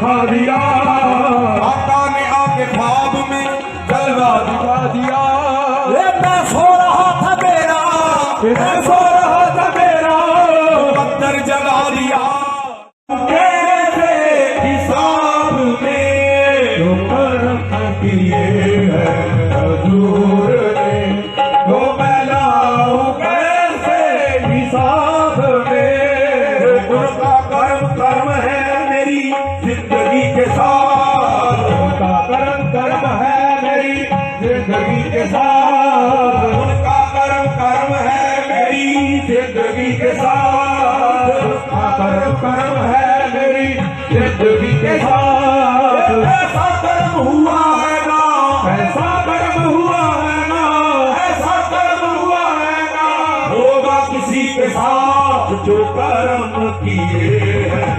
दिखा दिया आका ने आके ख्वाब में जलवा दिखा दिया ये मैं सो रहा था मेरा मैं सो रहा था मेरा पत्थर जगा दिया कैसे हिसाब में जो कर्म किए ساتھ ان کا کرم کرم ہے میری زندگی کے ساتھ کرم کرم ہے میری زندگی کے ساتھ ایسا کرم ہوا ہے نا ایسا کرم ہوا ہے نا ایسا کرم ہوا ہے ہوگا کسی کے ساتھ جو کرم کیے ہیں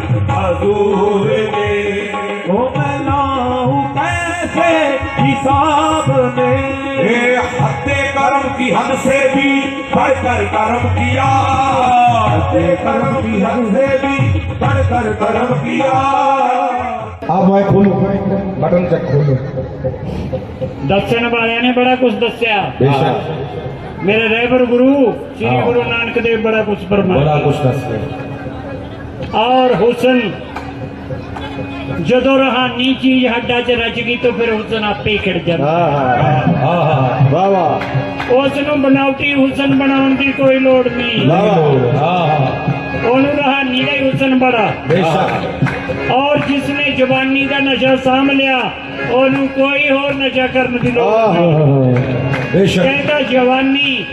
کیسے حساب میں؟ بڑھ کر کرم کیا۔ کرم کی حد سے بھی بڑھ کر کرم کیا۔ آپ آئے کھولو۔ بٹن چک کھولو۔ دس دسن والے نے بڑا کچھ دس سے دسیا میرے ریبر گروہ شری ہاں۔ گروہ نانک دیو بڑا کچھ فرمایا۔ بڑا کچھ دس سے اور حسن ਜਦੋਂ ਰਹਾਨੀ ਚੀਜ਼ ਹੱਡਾਂ 'ਚ ਰਚ ਗਈ ਤਾਂ ਫਿਰ ਹੁਸਨ ਆਪੇ ਖਿੜ ਜਾਂਦਾ। ਹਾਂ ਹਾਂ ਹਾਂ ਵਾਹ ਵਾਹ। ਉਸ ਨੂੰ ਬਨਾਵਟੀ ਹੁਸਨ ਬਣਾਉਣ ਦੀ ਕੋਈ ਲੋੜ ਨਹੀਂ। ਵਾਹ ਹਾਂ ਹਾਂ। ਉਹਨੂੰ ਰਹਾਨੀ ਦਾ ਹੁਸਨ ਬੜਾ। ਬੇਸ਼ੱਕ। ਔਰ ਜਿਸ ਨੇ ਜਵਾਨੀ ਦਾ ਨਸ਼ਾ ਸਾਂਭ ਲਿਆ ਉਹਨੂੰ ਕੋਈ ਹੋਰ ਨਸ਼ਾ ਕਰਨ ਦੀ ਲੋੜ ਆਹ ਨਹੀਂ। ਬੇਸ਼ੱਕ। ਕਹਿੰਦਾ ਜਵਾਨੀ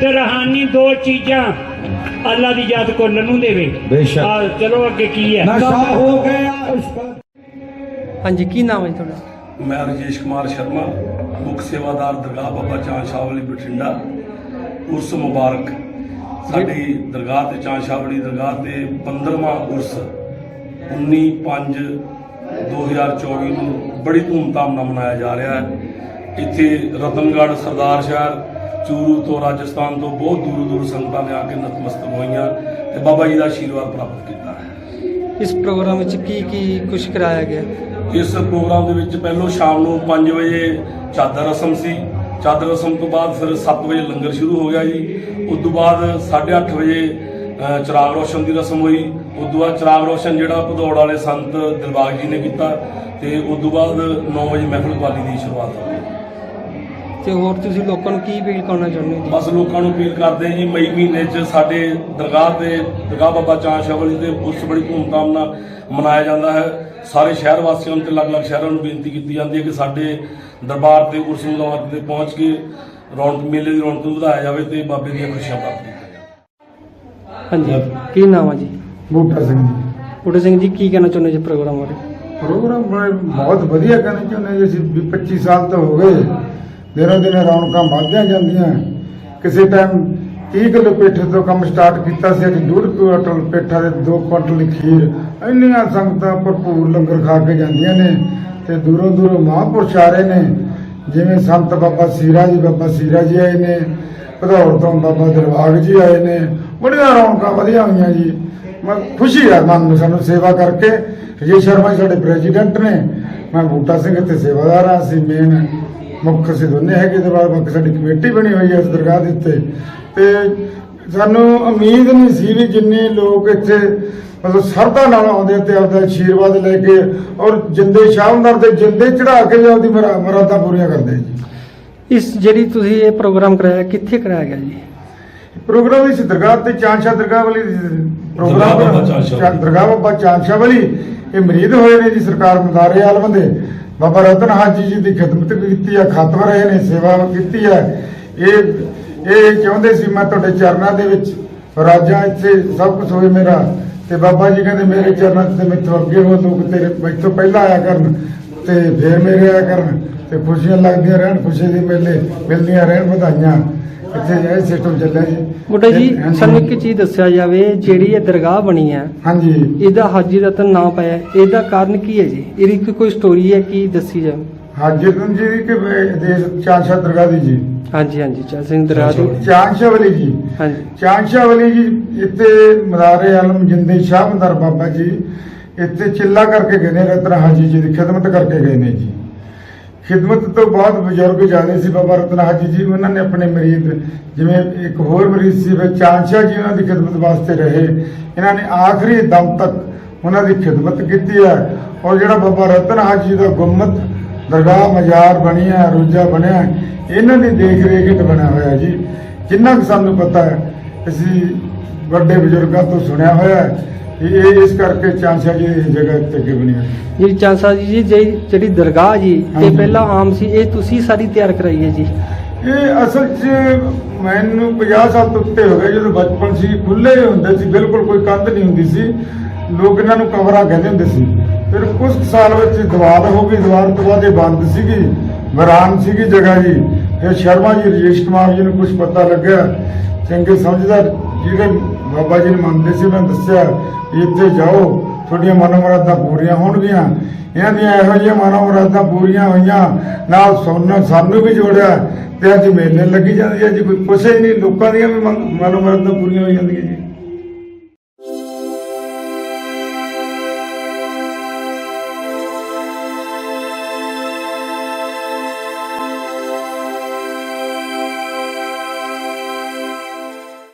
ਤੇ ਰਹਾਨੀ ਦੋ ਚੀਜ਼ਾਂ ਅੱਲਾ ਦੀ ਯਾਦ ਕੋ ਨੂੰ ਦੇਵੇ। ਬੇਸ਼ੱਕ। ਚਲੋ ਅੱਗੇ ਕੀ ਹੈ? ਨਸ਼ਾ ਹੋ ਗਿਆ ਹਾਂਜੀ ਕੀ ਨਾਮ ਹੈ ਤੁਹਾਡਾ? ਮੈਂ ਰਜੇਸ਼ ਕੁਮਾਰ ਸ਼ਰਮਾ ਮੁੱਖ ਸੇਵਾਦਾਰ ਦਰਗਾਹ ਬਾਬਾ ਚਾਂਦ ਸ਼ਾਹ ਵਾਲੀ ਬਠਿੰਡਾ ਉਰਸ ਮੁਬਾਰਕ। ਸਾਡੀ ਦਰਗਾਹ ਤੇ ਚਾਂਦ ਸ਼ਾਹ ਵਾਲੀ ਦਰਗਾਹ ਤੇ 15ਵਾਂ ਉਰਸ 19 5 2024 ਨੂੰ ਬੜੀ ਧੂਮਧਾਮ ਨਾਲ ਮਨਾਇਆ ਜਾ ਰਿਹਾ ਹੈ। ਇੱਥੇ ਰਤਨਗੜ੍ਹ ਸਰਦਾਰ ਸ਼ਹਿਰ ਚੂਰੂ ਤੋਂ ਰਾਜਸਥਾਨ ਤੋਂ ਬਹੁਤ ਦੂਰੋਂ ਦੂਰ ਸੰਗਤਾਂ ਨੇ ਆ ਕੇ ਨਤਮਸਤਕ ਹੋਈਆਂ ਤੇ ਬਾਬਾ ਜੀ ਦਾ ਆਸ਼ੀਰਵਾਦ ਪ੍ਰਾਪਤ ਕੀਤਾ ਹੈ। ਇਸ ਪ੍ਰੋਗਰਾਮ ਵਿੱਚ ਕੀ ਕੀ ਕੁਝ ਕਰਾਇਆ ਗਿਆ? ਇਸ ਪ੍ਰੋਗਰਾਮ ਦੇ ਵਿੱਚ ਪਹਿਲੋਂ ਸ਼ਾਮ ਨੂੰ 5 ਵਜੇ ਚਾਦਰ ਰਸਮ ਸੀ। ਚਾਦਰ ਰਸਮ ਤੋਂ ਬਾਅਦ ਫਿਰ 7 ਵਜੇ ਲੰਗਰ ਸ਼ੁਰੂ ਹੋ ਗਿਆ ਜੀ। ਉਸ ਤੋਂ ਬਾਅਦ 8:30 ਵਜੇ ਚਿਰਾਗ ਰੋਸ਼ਨ ਦੀ ਰਸਮ ਹੋਈ। ਉਸ ਤੋਂ ਬਾਅਦ ਚਿਰਾਗ ਰੋਸ਼ਨ ਜਿਹੜਾ ਭਦੌੜ ਵਾਲੇ ਸੰਤ ਦਿਲਬਾਗ ਜੀ ਨੇ ਕੀਤਾ ਤੇ ਉਸ ਤੋਂ ਬਾਅਦ 9 ਵਜੇ ਮਹਿਫਲ ਵਾਲੀ ਦੀ ਸ਼ੁਰੂਆਤ ਹੋ ਗਈ ਤੇ ਹੋਰ ਤੁਸੀਂ ਲੋਕਾਂ ਨੂੰ ਕੀ ਅਪੀਲ ਕਰਨਾ ਚਾਹੁੰਦੇ ਹੋ ਜੀ? ਬਸ ਲੋਕਾਂ ਨੂੰ ਅਪੀਲ ਕਰਦੇ ਹਾਂ ਜੀ ਮਈ ਮਹੀਨੇ 'ਚ ਸਾਡੇ ਦਰਗਾਹ ਤੇ ਦਰਗਾਹ ਬਾਬਾ ਚਾਂਦ ਸ਼ਾਵਲੀ ਦੇ ਉਰਸ ਬੜੀ ਧੂਮਧਾਮ ਨਾਲ ਮਨਾਇਆ ਜਾਂਦਾ ਹੈ। ਸਾਰੇ ਸ਼ਹਿਰ ਵਾਸੀਆਂ ਨੂੰ ਤੇ ਅਲੱਗ-ਅਲੱਗ ਸ਼ਹਿਰਾਂ ਨੂੰ ਬੇਨਤੀ ਕੀਤੀ ਜਾਂਦੀ ਹੈ ਕਿ ਸਾਡੇ ਦਰਬਾਰ ਤੇ ਉਰਸ ਮੁਬਾਰਕ ਤੇ ਪਹੁੰਚ ਕੇ ਰੌਣਕ ਮੇਲੇ ਦੀ ਰੌਣਕ ਨੂੰ ਵਧਾਇਆ ਜਾਵੇ ਤੇ ਬਾਬੇ ਦੀਆਂ ਖੁਸ਼ੀਆਂ ਪ੍ਰਾਪਤ ਕੀਤੀਆਂ ਜਾਣ। ਹਾਂਜੀ ਕੀ ਨਾਮ ਹੈ ਜੀ? ਬੂਟਾ ਸਿੰਘ ਜੀ। ਬੁੱਢੇ ਸਿੰਘ ਜੀ ਕੀ ਕਹਿਣਾ ਚਾਹੁੰਦੇ ਜੀ ਪ੍ਰੋਗਰਾਮ ਬਾਰੇ? ਪ੍ਰੋਗਰਾਮ ਬੜੇ ਬਹੁਤ ਵਧੀਆ ਕਰਨੇ ਚਾਹੁੰਦੇ ਜੀ ਅਸੀਂ 20 25 ਸਾਲ ਤੋਂ ਹੋ ਗਏ। ਦਿਨੋ ਦਿਨ ਰੌਣਕਾਂ ਵੱਧਦੀਆਂ ਜਾਂਦੀਆਂ। ਕਿਸੇ ਟਾਈਮ 30 ਕਿਲੋ ਪੇਠੇ ਤੋਂ ਕੰਮ ਸਟਾਰਟ ਕੀਤਾ ਸੀ, ਅੱਜ ਡੂਢ ਕੁਇੰਟਲ ਪੇਠਾ ਦੇ 2 ਕੁਇੰਟਲ ਖੀਰ। ਇੰਨੀਆਂ ਸੰਗਤਾਂ ਭਰਪੂਰ ਲੰਗਰ ਖਾ ਕੇ ਜਾਂਦੀਆਂ ਨੇ ਤੇ ਦੂਰੋਂ ਦੂਰੋਂ ਮਹਾਂਪੁਰਸ਼ ਆ ਰਹੇ ਨੇ। ਜਿਵੇਂ ਸੰਤ ਬਾਬਾ ਸੀਰਾ ਜੀ ਬਾਬਾ ਸੀਰਾ ਜੀ ਆਏ ਨੇ, ਭਦੌੜ ਤੋਂ ਬਾਬਾ ਦਰਬਾਗ ਜੀ ਆਏ ਨੇ। ਬੜੀਆਂ ਰੌਣਕਾਂ ਵਧੀਆ ਹੋਈਆਂ ਜੀ। ਮੈਂ ਖੁਸ਼ੀ ਆ ਮਨ ਨੂੰ ਸਾਨੂੰ ਸੇਵਾ ਕਰਕੇ। ਵਿਜੇ ਸ਼ਰਮਾ ਜੀ ਸਾਡੇ ਪ੍ਰੈਜ਼ੀਡੈਂਟ ਨੇ। ਮੈਂ ਬੂਟਾ ਸਿੰਘ ਇੱਥੇ ਸੇਵਾਦਾਰ ਹਾਂ, ਅਸੀਂ ਮੇਨ ਮੁੱਖ ਅਸੀਂ ਦੋਨੇ ਹੈਗੇ ਤੇ ਬਾਅਦ ਬਾਕੀ ਸਾਡੀ ਕਮੇਟੀ ਬਣੀ ਹੋਈ ਹੈ ਇਸ ਦਰਗਾਹ ਦੇ ਉੱਤੇ। ਤੇ ਸਾਨੂੰ ਉਮੀਦ ਨਹੀਂ ਸੀ ਵੀ ਜਿੰਨੇ ਲੋਕ ਇੱਥੇ ਮਤਲਬ ਸਰਦਾ ਨਾਲ ਆਉਂਦੇ ਤੇ ਆਪਦਾ ਆਸ਼ੀਰਵਾਦ ਲੈ ਕੇ ਔਰ ਜਿੰਦੇ ਸ਼ਾਮਦਾਰ ਦੇ ਜਿੰਦੇ ਚੜਾ ਕੇ ਆਪਦੀ ਮਰਾ- ਮੁਰਾਦਾਂ ਪੂਰੀਆਂ ਕਰਦੇ ਜੀ। ਇਸ ਜਿਹੜੀ ਤੁਸੀਂ ਇਹ ਪ੍ਰੋਗਰਾਮ ਕਰਾਇਆ ਕਿੱਥੇ ਕਰਾਇਆ ਗਿਆ ਜੀ? ਪ੍ਰੋਗਰਾਮ ਇਸ ਦਰਗਾਹ ਤੇ ਚਾਂਦਸ਼ਾ ਦਰਗਾਹ ਵਾਲੀ ਪ੍ਰੋਗਰਾਮ ਦਰਗਾਹ ਬਾਬਾ ਚਾਂਦਸ਼ਾ ਵਾਲੀ। ਇਹ ਮਰੀਦ ਹੋਏ ਨੇ ਜੀ ਸਰਕਾਰ ਮਦਾਰੇ ਆਲਮ ਦੇ ਬਾਬਾ ਰਤਨ ਹਾਜੀ ਜੀ ਦੀ ਖਿਦਮਤ ਕੀਤੀ ਹੈ ਖਾਤਮ ਰਹੇ ਨੇ, ਸੇਵਾ ਕੀਤੀ ਹੈ ਇਹ ਇਹ ਚਾਹੁੰਦੇ ਸੀ ਮੈਂ ਤੁਹਾਡੇ ਚਰਨਾਂ ਦੇ ਵਿੱਚ ਰਾਜਾਂ ਇੱਥੇ ਸਭ ਕੁਝ ਹੋਏ ਮੇਰਾ। ਤੇ ਬਾਬਾ ਜੀ ਕਹਿੰਦੇ, ਮੇਰੇ ਚਰਨਾਂ 'ਚ ਤੇ ਮੈਥੋਂ ਅੱਗੇ ਹੋ ਲੋਕ ਤੇਰੇ ਮੈਥੋਂ ਪਹਿਲਾਂ ਆਇਆ ਕਰਨ ਤੇ ਫੇਰ ਮੇਰੇ ਆਇਆ ਕਰਨ ਤੇ ਖੁਸ਼ੀਆਂ ਲੱਗਦੀਆਂ ਰਹਿਣ, ਖੁਸ਼ੀ ਦੇ ਮੇਲੇ ਮਿਲਦੀਆਂ ਰਹਿਣ, ਵਧਾਈਆਂ। ਸਿਸਟਮ ਚੱਲਿਆ ਜੀ। ਬੁੱਢਾ ਜੀ ਹਾਂਜੀ। ਸਾਨੂੰ ਇੱਕ ਚੀਜ਼ ਦੱਸਿਆ ਜਾਵੇ ਜਿਹੜੀ ਇਹ ਦਰਗਾਹ ਬਣੀ ਹੈ। ਹਾਂਜੀ। ਇਹਦਾ ਹਾਜੀ ਰਤਨ ਨਾਮ ਪਾਇਆ ਹੈ, ਇਹਦਾ ਕਾਰਨ ਕੀ ਹੈ ਜੀ? ਇਹਦੀ ਕੋਈ ਸਟੋਰੀ ਹੈ ਕੀ ਦੱਸੀ ਜਾਵੇ? ਹਾਜਤਨ ਜੀ ਦੀ ਕਿ ਦੇਸ਼ ਚਾਂਸ਼ਾ ਦਰਗਾਹ ਦੀ ਜੀ। ਹਾਂਜੀ ਹਾਂਜੀ ਚਾ ਸਿੰਘ ਦਰਗਾਹ ਦੀ। ਚਾਂਸ਼ਾ ਵਾਲੀ ਜੀ। ਹਾਂਜੀ। ਚਾਂਸ਼ਾ ਵਾਲੀ ਜੀ ਇੱਥੇ ਮਦਾਰੇ ਆਲਮ ਜਿੰਦੇ ਸ਼ਾਹ ਮਦਰ ਬਾਬਾ ਜੀ ਇੱਥੇ ਚਿੱਲਾ ਕਰਕੇ ਗਏ ਨੇ ਰਤਨ ਹਾਜੀ ਜੀ ਦੀ ਖਿਦਮਤ ਕਰਕੇ ਗਏ ਨੇ ਜੀ। ਖਿਦਮਤ ਤੋਂ ਬਾਅਦ ਬਜ਼ੁਰਗ ਜਾਂਦੇ ਸੀ ਬਾਬਾ ਰਤਨ ਜੀ ਉਹਨਾਂ ਨੇ ਆਪਣੇ ਮਰੀਜ਼ ਜਿਵੇਂ ਇੱਕ ਹੋਰ ਮਰੀਜ਼ ਸੀ ਫਿਰ ਚਾਂਸ਼ਾ ਜੀ ਉਹਨਾਂ ਦੀ ਖਿਦਮਤ ਵਾਸਤੇ ਰਹੇ। ਇਹਨਾਂ ਨੇ ਆਖਰੀ ਦਮ ਤੱਕ ਉਹਨਾਂ ਦੀ ਖਿਦਮਤ ਕੀਤੀ ਹੈ। ਔਰ ਜਿਹੜਾ ਬਾਬਾ ਰਤਨ ਜੀ ਦਾ ਗੁੰਮਤ ਦਰਗਾਹ ਮਜ਼ਾਰ ਬਣਿਆ ਰੋਜਾ ਬਣਿਆ ਹੈ, ਇਹਨਾਂ ਦੀ ਦੇਖ ਰੇਖ ਹੇਠ ਬਣਿਆ ਹੋਇਆ ਜੀ। ਜਿੰਨਾ ਕੁ ਸਾਨੂੰ ਪਤਾ ਹੈ ਅਸੀਂ ਵੱਡੇ ਬਜ਼ੁਰਗਾਂ ਤੋਂ ਸੁਣਿਆ ਹੋਇਆ ਹੈ ਇਹ ਇਸ ਕਰਕੇ ਚਾਂਸ਼ਾ ਜੀ ਦੀ ਜਗ੍ਹਾ ਤੇ ਅੱਗੇ ਬਣੀ ਹੈ ਜੀ ਚਾਂਸਾ ਜੀ ਜੀ ਜਿਹੜੀ ਜਿਹੜੀ ਦਰਗਾਹ ਜੀ ਇਹ ਹਾਂਜੀ। ਪਹਿਲਾਂ ਆਮ ਸੀ ਇਹ ਤੁਸੀਂ ਸਾਰੀ ਤਿਆਰ ਕਰਾਈ ਹੈ ਜੀ। ਇਹ ਅਸਲ 'ਚ ਮੈਨੂੰ 50 ਸਾਲ ਤੋਂ ਉੱਤੇ ਹੋ ਗਏ ਜਦੋਂ ਬਚਪਨ ਸੀ ਖੁੱਲੇ ਹੁੰਦੇ ਸੀ ਬਿਲਕੁਲ ਕੋਈ ਕੰਧ ਨਹੀਂ ਹੁੰਦੀ ਸੀ। ਲੋਕ ਇਹਨਾਂ ਨੂੰ ਕਮਰਾ ਕਹਿੰਦੇ ਹੁੰਦੇ ਸੀ। ਫਿਰ ਕੁਝ ਕੁ ਸਾਲ ਵਿੱਚ ਦੀਵਾਰ ਹੋ ਗਈ ਦੀਵਾਰ ਤੋਂ ਬਾਅਦ ਇਹ ਬੰਦ ਸੀਗੀ ਵਰਾਨ ਸੀਗੀ ਜਗ੍ਹਾ ਜੀ। ਫਿਰ ਸ਼ਰਮਾ ਜੀ ਰਜੇਸ਼ ਕੁਮਾਰ ਜੀ ਨੂੰ ਕੁਝ ਪਤਾ ਲੱਗਿਆ। ਚੰਗੇ ਸਮਝਦਾਰ ਜਿਹੜੇ ਬਾਬਾ ਜੀ ਨੂੰ ਮੰਨਦੇ ਸੀ, ਉਹਨਾਂ ਨੇ ਦੱਸਿਆ ਵੀ ਇੱਥੇ ਜਾਓ, ਤੁਹਾਡੀਆਂ ਮਨੋਮਰਾਦਾਂ ਪੂਰੀਆਂ ਹੋਣਗੀਆਂ। ਇਹਨਾਂ ਦੀਆਂ ਇਹੋ ਜਿਹੀਆਂ ਮਨੋਮਰਾਦਾਂ ਪੂਰੀਆਂ ਹੋਈਆਂ, ਨਾਲ ਸੁਣਨ ਸਾਨੂੰ ਵੀ ਜੋੜਿਆ, ਤੇ ਅੱਜ ਮੇਲੇ ਲੱਗੀ ਜਾਂਦੀ ਹੈ ਜੀ ਕੋਈ ਪੁੱਛੇ ਹੀ ਨਹੀਂ, ਲੋਕਾਂ ਦੀਆਂ ਵੀ ਮਨ- ਮਨੋਮਰਾਦਾਂ ਪੂਰੀਆਂ ਹੋ ਜਾਂਦੀਆਂ ਜੀ।